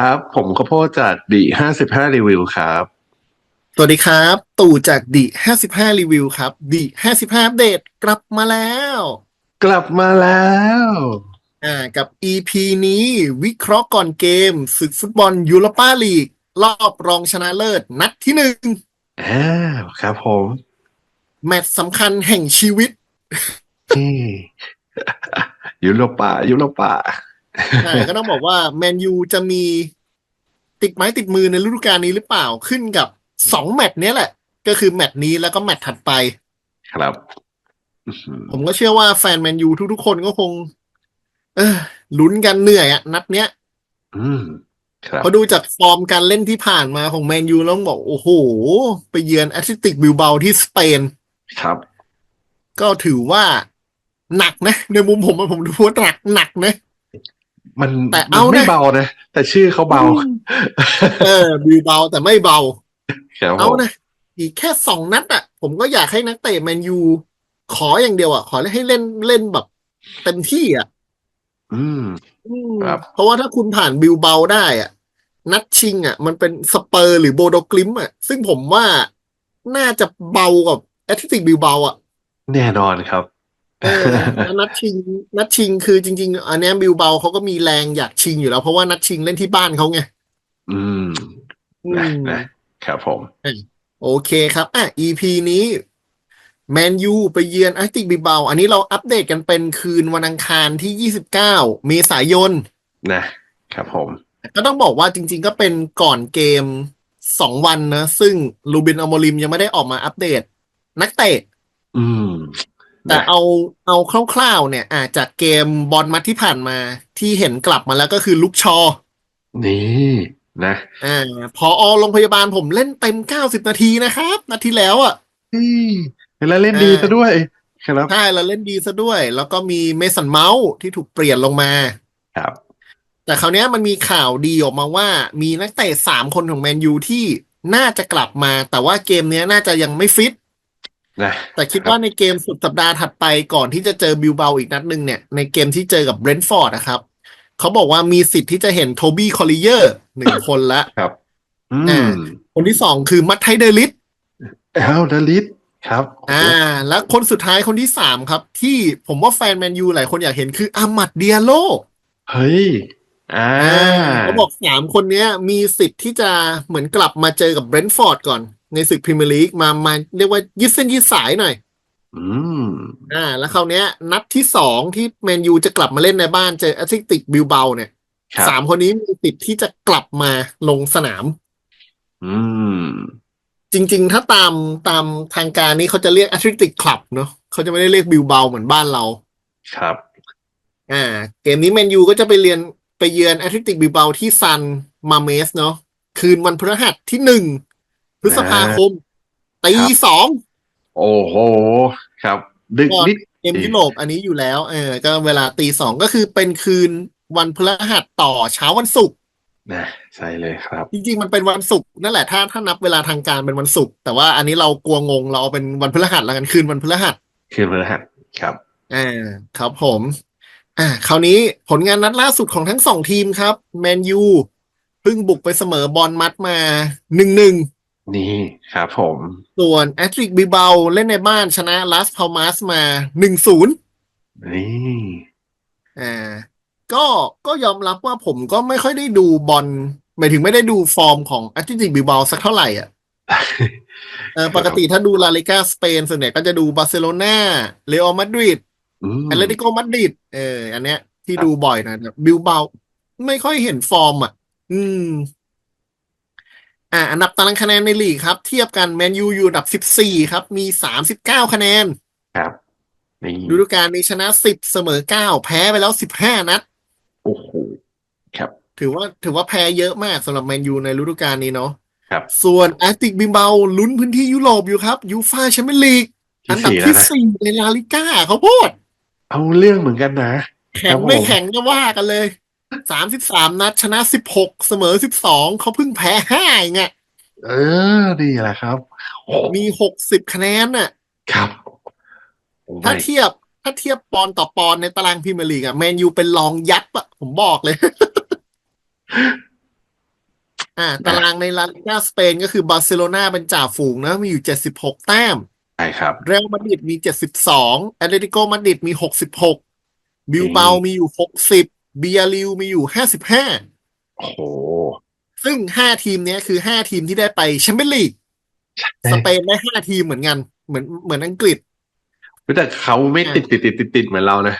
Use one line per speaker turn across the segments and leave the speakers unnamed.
ครับ ผมข้าวโพดจากดีห้าสิบห้ารีวิวครับ
สวัสดีครับ ตู่จากดิ55รีวิวครับดิ55อัปเดตกลับมาแล้ว
กลับมาแล้ว
อ่ากับ EP นี้วิเคราะห์ก่อนเกมศึกฟุตบอลยูโรปาลีก รอบรองชนะเลิศ นัดที่หนึ่ง
อ่าครับผม
แมตช์สำคัญแห่งชีวิต
อืมยุโรปายุโรปา
ใช่ก็ต้องบอกว่าแมนยูจะมีติดไม้ติดมือในฤดูกาลนี้หรือเปล่าขึ้นกับสองแมตช์เนี้ยแหละ ก็คือแมตช์นี้แล้วก็แมตช์ถัดไป
ครับอื้อหือ
ผมก็เชื่อว่าแฟนแมนยูทุกๆคนก็คง เออลุ้นกันเหนื่อยอะนัดเนี้ย
อืมครับ
พอดูจากฟอร์มการเล่นที่ผ่านมาของแมนยูแล้วต้องบอก โอ้โห ไปเยือนแอตเลติกบิลเบาที่สเปน
ครับ
ก็ถือว่าหนักนะ ในมุมผมอะผมดูว่าหนักหนักนะ
มัน
แต่
มั
เอา
ไม่
นะ
เบานะ แต่ชื่อเขาเบา
เออบิลเบาแต่ไม่เบา
ครับผ
เอา
ม
นะอีกแค่สองนัดอะผมก็อยากให้นักเตะแมนยูขออย่างเดียวอะขอให้เล่นเล่นแบบเต็มที่อะ
อืม
อืม
ครับ
เพราะว่าถ้าคุณผ่านบิลเบาได้อะนัดชิงอะมันเป็นสเปอร์หรือโบโดกลิมอะซึ่งผมว่าน่าจะเบากว่าแอตเลติกบิลเบาอะ
แน่นอนครับ
เออแล้วนัดชิง นัดชิงคือจริง ๆ อันเนี้ยบิลเบาเขาก็มีแรงอยากชิงอยู่แล้ว เพราะว่านัดชิงเล่นที่บ้านเขาไง
อืม
อื
นะ
ม
นะครับผม
โอเคครับ อะ EP นี้แมนยูไปเยือนอาร์ติกบิลเบา อันนี้เราอัปเดตกันเป็นคืนวันอังคารที่ 29 เมษายน
นะครับผม
ก็ต้องบอกว่าจริง ๆ ก็เป็นก่อนเกมสองวันนะ ซึ่งลูบินอโมริมยังไม่ได้ออกมาอัปเดต นักเตะ
อืม
แต่
นะ
เอาเอาคร่าวๆเนี่ยอาจากเกมบอลมัดที่ผ่านมาที่เห็นกลับมาแล้วก็คือลุกชอ
นี่นะ
อ่าพออโรงพยาบาลผมเล่นเต็ม90นาทีนะครับ นาทีแล้วอะ
อืมแล้วเล่นดีซะด้วยครับ
ใช่แล้วเล่นดีซะด้วย แล้วก็มีเมสันเมาส์ที่ถูกเปลี่ยนลงมา
ครับ
แต่คราวเนี้ยมันมีข่าวดีออกมาว่า มีนักเตะสามคนของแมนยูที่น่าจะกลับมา แต่ว่าเกมเนี้ยน่าจะยังไม่ฟิต
นะ
แต่คิดว่าในเกมสุดสัปดาห์ถัดไปก่อนที่จะเจอบิลเบาอีกนัดหนึ่งเนี่ย ในเกมที่เจอกับเบรนท์ฟอร์ดนะครับ เขาบอกว่ามีสิทธิ์ที่จะเห็นโทบี้คอลลิเยอร์หนึ่งคนละ
ครับอื
อ่า
ม
คนที่สองคือมัตไทเดลิส
เอาดาลิสครับ
อ่า และคนสุดท้ายคนที่สามครับ ที่ผมว่าแฟนแมนยูหลายคนอยากเห็นคืออามัดเดียโล
เฮ้ยอ่า
เขาบอกสามคนเนี้ย มีสิทธิ์ที่จะเหมือนกลับมาเจอกับเบรนท์ฟอร์ดก่อน ในศึกพรีเมียร์ลีกมามาเรียกว่ายืดเส้นยืดสายหน่อย
อืม
อ่า แล้วคราวเนี้ย นัดที่สองที่แมนยูจะกลับมาเล่นในบ้านเจอแอตเลติกบิลเบาเนี่ย
ครับ
สามคนนี้มีสิทธิ์ที่จะกลับมาลงสนาม
อืม
จริง ๆ ถ้าตามตามทางการนี้เขาจะเรียกแอตเลติกคลับเนาะเขาจะไม่ได้เรียกบิลเบาเหมือนบ้านเรา
ครับ
อ่า เกมนี้แมนยูก็จะไปเรียนไปเยือนแอตเลติกบิลเบาที่ซันมาเมสเนาะคืนวันพฤหัสที่หนึ่ง พฤษภาคมตี
ครับ
สอง
โอ้โห ครับ ดึก
ก่อน
นิด
เกมยุโรปอันนี้อยู่แล้ว เออ ก็เวลาตีสองก็คือเป็นคืนวันพฤหัสต่อเช้าวันศุกร์
นะใช่เลยครับ
จริงๆ มันเป็นวันศุกร์นั่นแหละถ้าถ้านับเวลาทางการเป็นวันศุกร์แต่ว่าอันนี้เรากลัวงงเราเอาเป็นวันพฤหัสแล้วกันคืนวันพฤหัส
คืนพฤหัสครับ
อ่าครับผม อ่าคราวนี้ผลงานนัดล่าสุดของทั้งสองทีมครับแมนยูเพิ่งบุกไปเสมอบอลมัดมาหนึ่งหนึ่ง
นี่ครับผม
ส่วนแอตริกบิเบาเล่นในบ้านชนะลาสพามาสมาหนึ่งศูนย์
นี่
อ่าก็ก็ยอมรับว่าผมก็ไม่ค่อยได้ดูบอลหมายถึงไม่ได้ดูฟอร์มของแอตริกบิเบาสักเท่าไหร่อะเออปกติถ้าดูลาลิกาสเปนส่วนใหญ่ก็จะดูบาร์เซโลนาเรอัลมาดริด
อืม
แอตเลติโกมาดริดเอออันเนี้ยที่
ครับ
ดูบ่อยนะแต่บิลเบาไม่ค่อยเห็นฟอร์มอะ อืม อ่าอันดับตารางคะแนนในลีกครับ เทียบกันแมนยูอยู่อันดับสิบสี่ครับ มีสามสิบเก้าคะแนน
ครับนี่
ฤดูกาลนี้ชนะสิบเสมอเก้าแพ้ไปแล้วสิบห้านัด
โอ้โหครับ
ถือว่าถือว่าแพ้เยอะมากสำหรับแมนยูในฤดูกาลนี้เนาะ
ครับ
ส่วนแอตติกบิมเบาลุ้นพื้นที่ยุโรปอยู่ครับยูฟาแชมเปี้ยนลีกอันดับ
ที่
ที่
สี่แล้วนะ
สี่ในลาลิก้าเขาพูด
เอาเรื่องเหมือนกันนะ
แข่ง
ครับผม
ไม่แข่งก็ว่ากันเลย สามสิบสามนัด ชนะสิบหกเสมอสิบสองเขาเพิ่งแพ้ห้าเองอะ
เออ ดีแหละครับโอ้
มีหกสิบคะแนนน่ะ
ครับโอ้
ถ้า
ไม่
เทียบ ถ้าเทียบปอนด์ต่อปอนด์ในตารางพรีเมียร์ลีกอะแมนยูเป็นรองยับอะผมบอกเลย อ่า ตารางในลาลิกาสเปนก็คือบาร์เซโลนาเป็นจ่าฝูงนะ มีอยู่เจ็ดสิบหกแต้ม
ใช่ครับ
เรอัลมาดริดมีเจ็ดสิบสองแอตเลติโกมาดริดมีหกสิบหกบิลเบามีอยู่หกสิบ เบียริวมีอยู่ห้าสิบห้า
โอ้โห
ซึ่งห้าทีมเนี้ยคือห้าทีมที่ได้ไปแชมเปี้ยนลีกสเปนได้ห้าทีมเหมือนกัน เหมือนเหมือนอังกฤษ
แต่เขาไม่ติดติดติดติดติดเหมือนเรานะ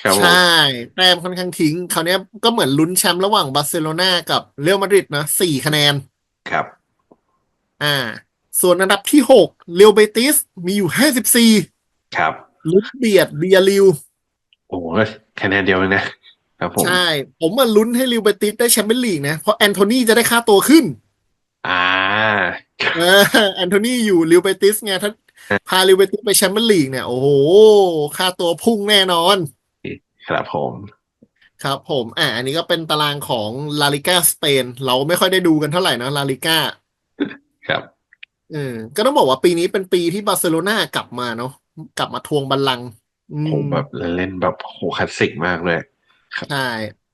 ครับผม
ใช่แต้มค่อนข้างทิ้งคราวเนี้ยก็เหมือนลุ้นแชมป์ระหว่างบาร์เซโลนากับเรอัลมาดริดนะสี่คะแนน
ครับ
อ่า ส่วนอันดับที่หกเรอัลเบติสมีอยู่ห้าสิบสี่
ครับ
ลุ้นเบียดเบียริว
โอ้โหคะแนนเดียวเองนะ ครับผม
ใช่ ผมมาลุ้นให้เรอัลเบติสได้แชมเปี้ยนลีกนะ เพราะแอนโทนีจะได้ค่าตัวขึ้น
อ่า
เออแอนโทนีอยู่เรอัลเบติสไงถ้าพาเรอัลเบติสไปแชมเปี้ยนลีกเนี่ย โอ้โห ค่าตัวพุ่งแน่นอน
ครับผม
ครับผม อ่า อันนี้ก็เป็นตารางของลาลิก้าสเปน เราไม่ค่อยได้ดูกันเท่าไหร่นะลาลิก้า
ครับ
เออก็ต้องบอกว่าปีนี้เป็นปีที่บาร์เซโลนากลับมาเนาะ กลับมาทวงบัลลังก์อื
ผม
ม
แบบเล่นแบบโหคลาสสิกมากเลย
ใช่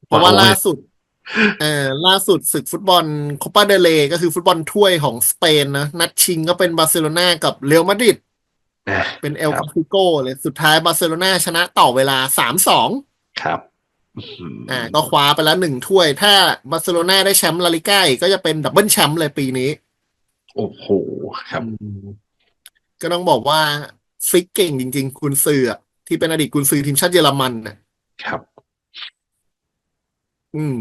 เพราะว่า
ว้าว
ล่าสุดเออล่าสุดศึกฟุตบอลโคปาเดเลก็คือฟุตบอลถ้วยของสเปนนะนัดชิงก็เป็นบาร์เซโลนากับเรอัลมาดริด
นะ
เป็นเอล
ครั
คา
บ
ซิโกเลยสุดท้ายบาร์เซโลนาชนะต่อเวลาสามสอง
ครับอื้อหือ
อ่าก็คว้าไปแล้วหนึ่งถ้วย ถ้าบาร์เซโลนาได้แชมป์ลาลิก้าอีกก็จะเป็นดับเบิลแชมป์เลยปีนี้
โอ้โหครับ
อืมก็ต้องบอกว่าฟิกเก่งจริงๆกุนซืออะที่เป็นอดีตกุนซือทีมชาติเยอรมันน่ะ
ครับ
อืม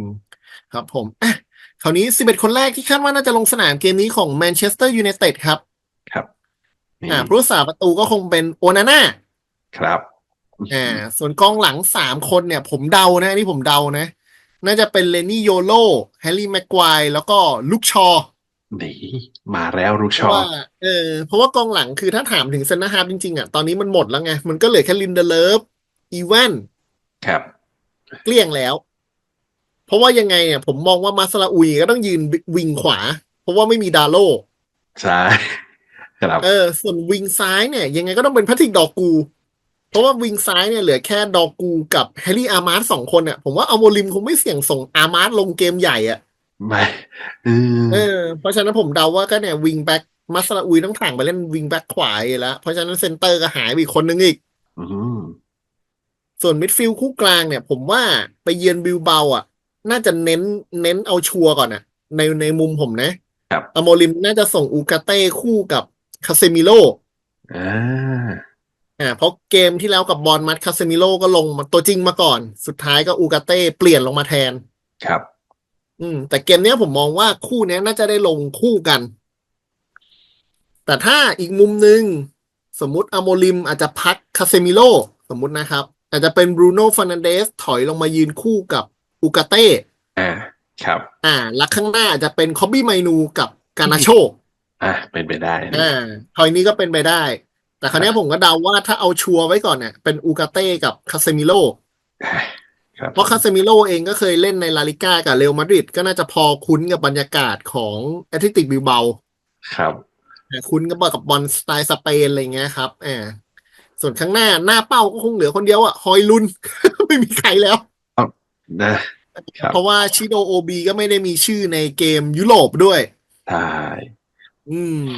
ครับผมอะคราวนี้สิบเอ็ดคนแรกที่คาดว่าน่าจะลงสนามเกมนี้ของแมนเชสเตอร์ยูไนเต็ดครับ
ครับนี่
อ่าผู้รักษาประตูก็คงเป็นโอนาน่า
ครับ
อ่าส่วนกองหลังสามคนเนี่ย ผมเดานะอันนี่ผมเดานะ น่าจะเป็นเลนี่โยโลแฮร์รี่แม็กควายแล้วก็ลุกชอ
นี่มาแล้วลูก
เพ
ช
ราะ
อ
ว่าเออเพราะว่ากองหลังคือถ้าถามถึงเซนเตอร์ฮาร์ฟจริงๆอะตอนนี้มันหมดแล้วไง มันก็เหลือแค่ลินเดเลฟอีแวน
ครับ
เกลี้ยงแล้ว เพราะว่ายังไงเนี่ยผมมองว่ามาสลาอุยก็ต้องยืนวิงขวา เพราะว่าไม่มีดาโล
ใช่ครับ
เออ ส่วนวิงซ้ายเนี่ย ยังไงก็ต้องเป็นแพทริกดอกกู เพราะว่าวิงซ้ายเนี่ยเหลือแค่ดอกกูกับแฮร์รี่อาร์มาร์สองคนเนี่ยผมว่าอัลโมริมคงไม่เสี่ยงส่งอาร์มาร์สลงเกมใหญ่อะ
ไม่อืม
เออ เพราะฉะนั้นผมเดาว่าก็เนี่ยวิงแบ็กมาสลาอุยต้องถ่างไปเล่นวิงแบ็กขวาอยู่แล้ว เพราะฉะนั้นเซนเตอร์ก็หายไปอีกคนนึงอีก
อืม
ส่วนมิดฟิลด์คู่กลางเนี่ย ผมว่าไปเยือนบิลเบาอะ น่าจะเน้นเน้นเอาชัวร์ก่อนอะในในมุมผมนะครับอโมริมน่าจะส่งอูกาเต้คู่กับคาเซมิโล
อ่า
อ่าเพราะเกมที่แล้วกับบอลมัดคาเซมิโลก็ลงมาตัวจริงมาก่อน สุดท้ายก็อูกาเต้เปลี่ยนลงมาแทน
ครับ
อืม แต่เกมเนี้ยผมมองว่าคู่เนี้ยน่าจะได้ลงคู่กัน แต่ถ้าอีกมุมหนึ่งสมมุติอโมริมอาจจะพักคาเซมิโลสมมุตินะครับ อาจจะเป็นบรูโน่ฟ r นันเดสถอยลงมายืนคู่กับ อูกาเต้
อ่าครับ
อ่า แล้วข้างหน้าอาจจะเป็นคอบบี้ไมนูกับกานาโช
อ่าเป็นไปได้นะ
อ่าทอยนี้ก็เป็นไปได้ แต่คราวเนี้ยผมก็เดาว่าถ้าเอาชัวร์ไว้ก่อนเนี่ยเป็นอูกาเต้กับคาเซมิโล
ครับ
เพราะคาเซมิโลเองก็เคยเล่นในลาลิก้ากับเรอัลมาดริดก็น่าจะพอคุ้นกับบรรยากาศของแอตเลติกบิลเบา
ครับ
อ่าคุ้นกับบกับบอลสไตล์สเปนอะไรเงี้ยครับอ่าส่วนข้างหน้าหน้าเป้าก็คงเหลือคนเดียวอะฮอยลุน ไม่มีใครแล้ว
นะครับ
เพราะว่าชิโดโอบีก็ไม่ได้มีชื่อในเกมยุโรปด้วย
ใช่
อืม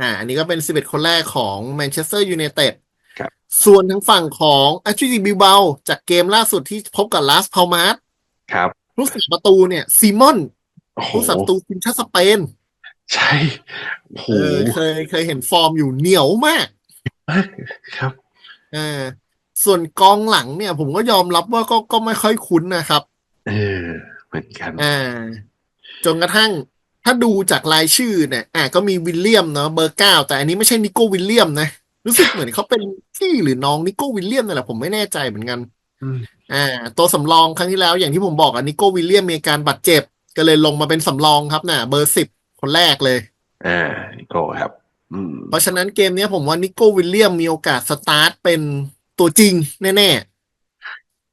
อ่าอันนี้ก็เป็น 11 คนแรกของแมนเชสเตอร์ยูไนเต็ด
ครับ
ส่วนทางฝั่งของแอตเลติกบิลเบาจากเกมล่าสุดที่พบกับลาสพามาส
ครับ
ผู้สัประตูเนี่ยซีมอน
โอ้โห
ผู้สัประตูทีมชาติสเปน
ใช่โอ้โห
เออเคยเคยเห็นฟอร์มอยู่เหนียวมาก
ครับ
อ่าส่วนกองหลังเนี่ย ผมก็ยอมรับว่าก็ก็ไม่ค่อยคุ้นนะครับ
เออเหมือนกัน
อ่า จนกระทั่ง ถ้าดูจากรายชื่อเนี่ยอ่าก็มีวิลเลียมเนาะเบอร์เก้าแต่อันนี้ไม่ใช่นิโก้วิลเลียมนะ รู้สึกเหมือนเขาเป็นพี่หรือน้องนิโก้วิลเลียมนั่นแหละผมไม่แน่ใจเหมือนกัน
อืม
อ่า ตัวสำรองครั้งที่แล้วอย่างที่ผมบอกอะนิโก้วิลเลียมมีอาการบาดเจ็บ ก็เลยลงมาเป็นสำรองครับน่ะ เบอร์สิบคนแรกเลย
อ่านิโก้ครับอืม
เพราะฉะนั้นเกมเนี้ยผมว่านิโก้วิลเลียมมีโอกาสสตาร์ทเป็นตัวจริงแน่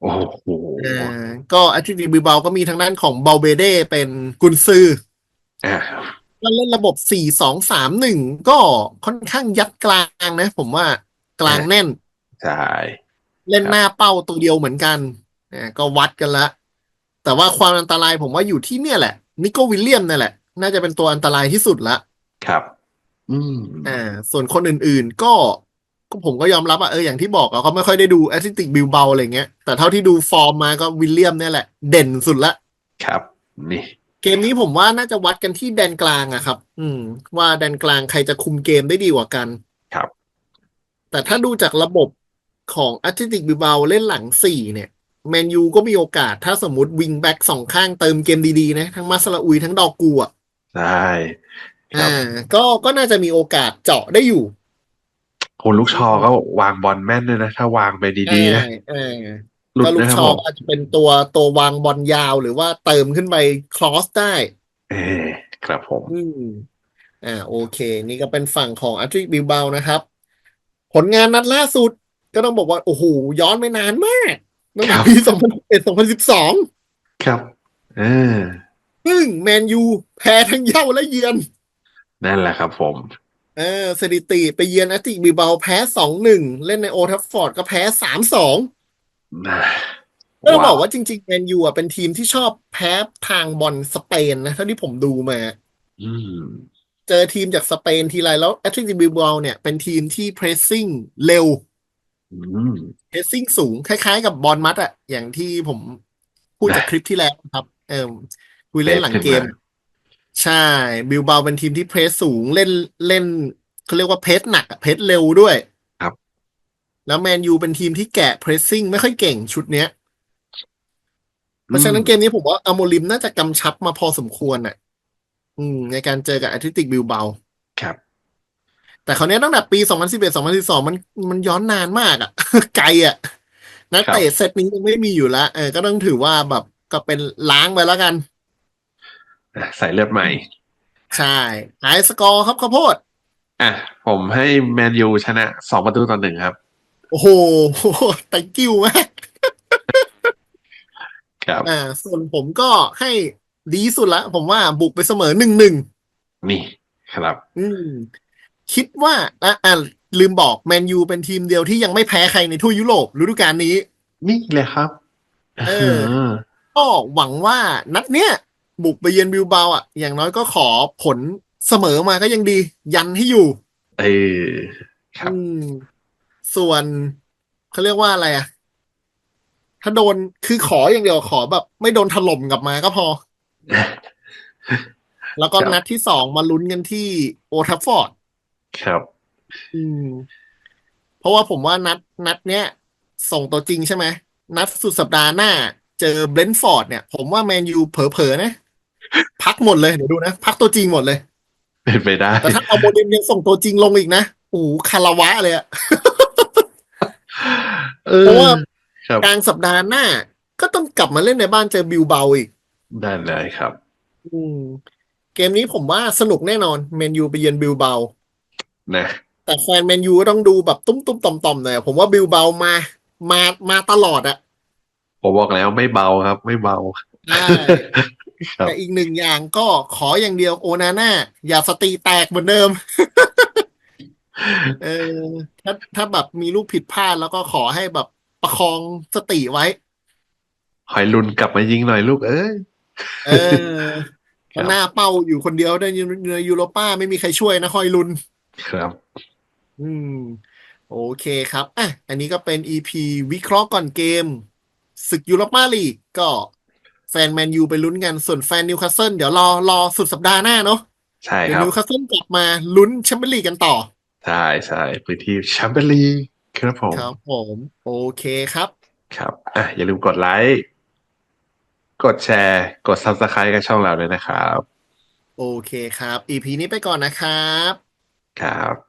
โอ้โห
ๆอ่าก็แอตเลติกบิลเบาก็มีทางด้านของเบลเบเดเป็นกุนซือ
อ่า
ก็เล่นระบบ 4 2 3 1 ก็ค่อนข้างยัดกลางนะ ผมว่ากลางแน่น
ใช่
เล่น
ครับ
หน้าเป้าตัวเดียวเหมือนกันอ่าก็วัดกันละ แต่ว่าความอันตรายผมว่าอยู่ที่เนี่ยแหละ นิโก้วิลเลียมนั่นแหละ น่าจะเป็นตัวอันตรายที่สุดละ
ครับ อืม
อ่า ส่วนคนอื่นๆก็ ก็ผมก็ยอมรับอะเอออย่างที่บอกอะเขาไม่ค่อยได้ดูแอตเลติกบิลเบาอะไรเงี้ยแต่เท่าที่ดูฟอร์มมาก็วิลเลียมเนี่ยแหละ เด่นสุดละ
ครับนี่
เกมนี้ผมว่าน่าจะวัดกันที่แดนกลางอะครับ อืม ว่าแดนกลางใครจะคุมเกมได้ดีกว่ากัน
ครับ
แต่ถ้าดูจากระบบของแอตเลติกบิลเบาเล่นหลังสี่เนี่ยแมนยูก็มีโอกาสถ้าสมมติวิงแบ็กสองข้างเติมเกมดีๆนะ ทั้งมาสลาอุยทั้งดอกกูอะ
ใช่ครับ
อ่าก็ก็น่าจะมีโอกาสเจาะได้อยู่
คนลูกชอก็วางบอลแม่นด้วยนะ ถ้าวางไปดีๆนะ
เออ
หลุด
ก็ลูก
นะครับ
ชอ
ผม
อาจจะเป็นตัวตัววางบอลยาวหรือว่าเติมขึ้นไปคลอสได้
เออครับผม
อืมอ่าโอเค นี่ก็เป็นฝั่งของอาร์ติบิลเบานะครับ ผลงานนัดล่าสุด ก็ต้องบอกว่า โอ้โห ย้อนไปนานมากตั้ง
ครั
แต่
บ
ปีสองพันเอ็ดสองพันสิบสอง
ครับเออ
ซึ่งแมนยูแพ้ทั้งเย้าและเยือน
นั่นแหละครับผม
เออสถิติไปเยือนอาร์ติบิลเบาแพ้สองหนึ่งเล่นในโอทัฟฟอร์ดก็แพ้สามสอง
นะ
ก็ต้องบอกว่าจริงๆแมนยูอะเป็นทีมที่ชอบแพ้ทางบอลสเปนนะเท่าที่ผมดูมา
อืม
เจอทีมจากสเปนทีไรแล้วแอตเลติกบิลเบาเนี่ยเป็นทีมที่เพรสซิ่งเร็ว
อืม
เพสซิ่งสูง คล้ายๆกับบอลมัดอะอย่างที่ผมพูดจากคลิปที่แล้วครับ เออคุยเล่นหลังเกม ใช่บิลเบาเป็นทีมที่เพรสสูงเล่นเล่นเขาเรียกว่าเพสหนักอะเพสเร็วด้วย
ครับ
แล้วแมนยูเป็นทีมที่แกะเพรสซิ่งไม่ค่อยเก่งชุดเนี้ยเพราะฉะนั้นเกมนี้ผมว่าอโมลิมน่าจะกำชับมาพอสมควรอะอืม ในการเจอกับแอตเลติกบิลเบา
ครับ
แต่คราวนี้ตั้งแต่ปี2011 2012มันมันย้อนนานมากอะไกลอะนักเตะเซตนี้ยังไม่มีอยู่แล้วเออก็ต้องถือว่าแบบก็เป็นล้างไปแล้วกัน
อะใส่เลือดใหม่
ใช่หายสกอร์ครับข้าวโพด
อะ ผมให้แมนยูชนะสองประตูต่อหนึ่งครับ
โอ้โหแต่กิ้วมาก
ครับ
อ่า ส่วนผมก็ให้ดีสุดละ ผมว่าบุกไปเสมอหนึ่งหนึ่ง
นี่ครับ
อืม คิดว่าอะอะลืมบอกแมนยูเป็นทีมเดียวที่ยังไม่แพ้ใครในทั่วยุโรปฤดูกาลนี้
นี่เลยครับ
เออก็หวังว่านัดเนี้ย บุกไปเยือนบิลเบาอะ อย่างน้อยก็ขอผลเสมอมาก็ยังดี ยันให้อยู่
เออครับ
อืมส่วนเขาเรียกว่าอะไรอะ ถ้าโดนคือขออย่างเดียวขอแบบ ไม่โดนถล่มกลับมาก็พอ แล้วก็
ครับ
นัดที่สองมาลุ้นกันที่โอทัฟฟอร์ด
ครับ
อืม เพราะว่าผมว่านัด นัดเนี้ย ส่งตัวจริงใช่ไหม นัดสุดสัปดาห์หน้า เจอเบรนท์ฟอร์ดเนี่ย ผมว่าแมนยูเผลอๆนะ พักหมดเลยเดี๋ยวดูนะ พักตัวจริงหมดเลย
เป็นไปได้
แต่ถ้าเอาโมเดลยังส่งตัวจริงลงอีกนะโอ้โหคาราวะเลยอะ
เอ
เพ
อ
ราะว่า
ครับ
กลางสัปดาห์หน้า ก็ต้องกลับมาเล่นในบ้านเจอบิลเบาอีก
ได้เลยครับ
อืมเกมนี้ผมว่าสนุกแน่นอนแมนยูไปเยือนบิลเบา
นะ
แต่แฟนแมนยูก็ต้องดูแบบตุ้มตุ้มต่อมต่อมๆหน่อยอะผมว่าบิลเบามามามาตลอดอะ
ผมบอกแล้วไม่เบาครับ ไม่เบา
ใช่
ครับ
แต่อีกหนึ่งอย่างก็ขออย่างเดียวโอนาน่าอย่าสติแตกเหมือนเดิม เออถ้าถ้าแบบมีลูกผิดพลาดแล้วก็ขอให้แบบประคองสติไว้
หอยลุนกลับมายิงหน่อยลูกเอ้ย
เออ
ครับ
หน้าเป้าอยู่คนเดียวในในยูโรป้าไม่มีใครช่วยนะคอยลุน
ครับ
อืม โอเคครับอะอันนี้ก็เป็น EP วิเคราะห์ก่อนเกมศึกยูโรป้าลีกก็ แฟนแมนยูไปลุ้นกันส่วนแฟนนิวคาสเซิลเดี๋ยวรอรอสุดสัปดาห์หน้าเนาะ
ใช่
เดี๋ย
ควรับ
นิวคาสเซิลกลับมาลุ้นแชมเปี้ยนลีกกันต่อ
ใช่ใช่พื้นที่แชมเปี้ยนลีกครับผม
ครับผมโอเคครับ
ครับอะอย่าลืมกดไลค์กดแชร์ กด subscribe กับช่องเราด้วยนะครับ
โอเคครับ EP นี้ไปก่อนนะครับ
ครับ